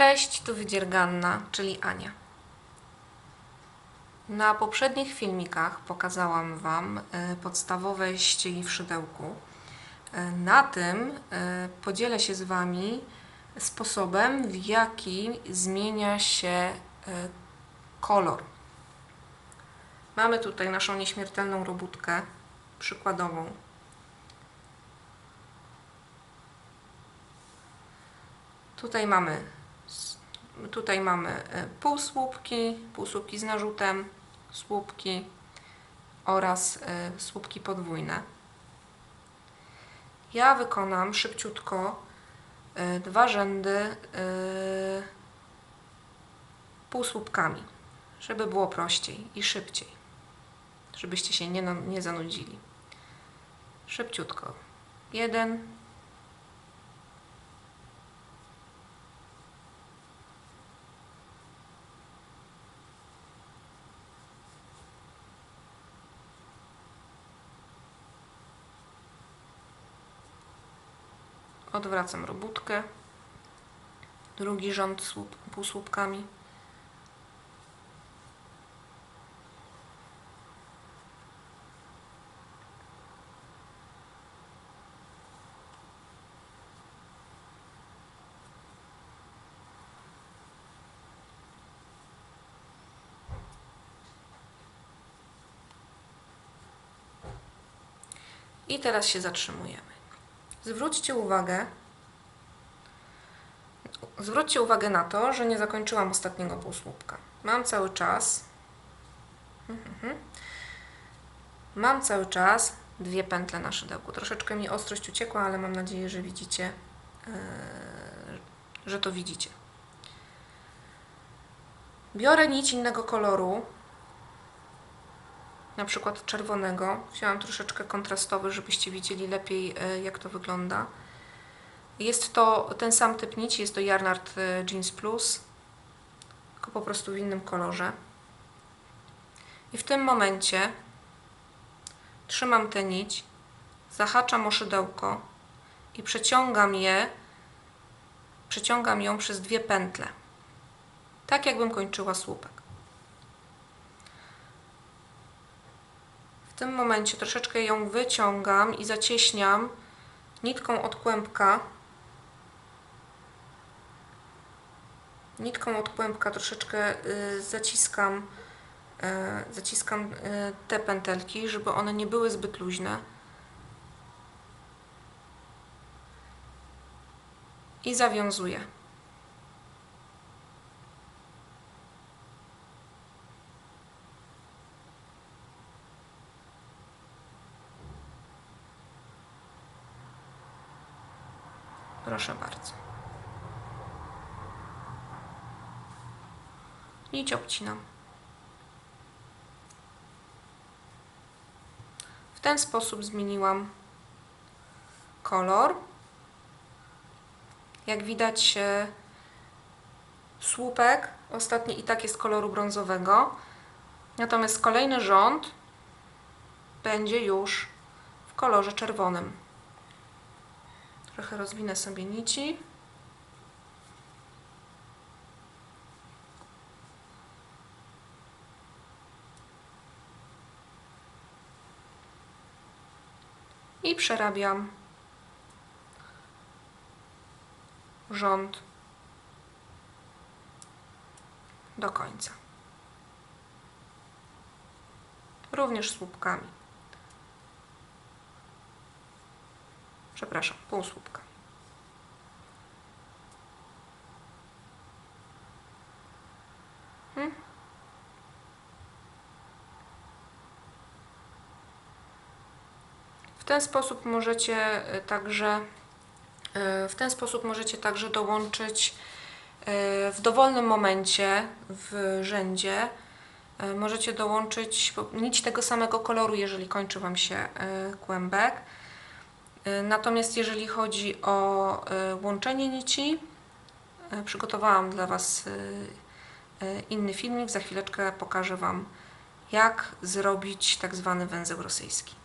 Cześć, tu Wydzierganna, czyli Ania. Na poprzednich filmikach pokazałam Wam e, podstawowe ściegi w szydełku. E, Na tym e, podzielę się z Wami sposobem, w jaki zmienia się kolor. Mamy tutaj naszą nieśmiertelną robótkę przykładową. Tutaj mamy Tutaj mamy e, półsłupki, półsłupki z narzutem, słupki oraz e, słupki podwójne. Ja wykonam szybciutko e, dwa rzędy półsłupkami, żeby było prościej i szybciej, żebyście się nie, nie zanudzili. Szybciutko. Jeden, Odwracam robótkę. Drugi rząd słup, półsłupkami. I teraz się zatrzymujemy. Zwróćcie uwagę, zwróćcie uwagę na to, że nie zakończyłam ostatniego półsłupka. Mam cały czas Mhm. mam cały czas dwie pętle na szydełku. Troszeczkę mi ostrość uciekła, ale mam nadzieję, że widzicie, yy, że to widzicie. Biorę nić innego koloru, na przykład czerwonego. Wzięłam troszeczkę kontrastowy, żebyście widzieli lepiej, e, jak to wygląda. Jest to ten sam typ nici, jest to Yarnard e, Jeans Plus, tylko po prostu w innym kolorze. I w tym momencie trzymam tę nić, zahaczam o szydełko i przeciągam je, przeciągam ją przez dwie pętle. Tak jakbym kończyła słupek. Tym momencie troszeczkę ją wyciągam i zacieśniam nitką od kłębka. Nitką od kłębka troszeczkę y, zaciskam, y, zaciskam y, te pętelki, żeby one nie były zbyt luźne. I zawiązuję. Proszę bardzo. Nić obcinam. W ten sposób zmieniłam kolor. Jak widać, słupek ostatni i tak jest koloru brązowego. Natomiast kolejny rząd będzie już w kolorze czerwonym. Trochę rozwinę sobie nici. I przerabiam rząd do końca. Również słupkami. Przepraszam, półsłupka. Hmm? W ten sposób możecie e, także e, w ten sposób możecie także dołączyć e, w dowolnym momencie w rzędzie możecie dołączyć nić tego samego koloru, jeżeli kończy Wam się kłębek. E, Natomiast jeżeli chodzi o e, łączenie nici, e, przygotowałam dla Was inny filmik. Za chwileczkę pokażę Wam, jak zrobić tak zwany węzeł rosyjski.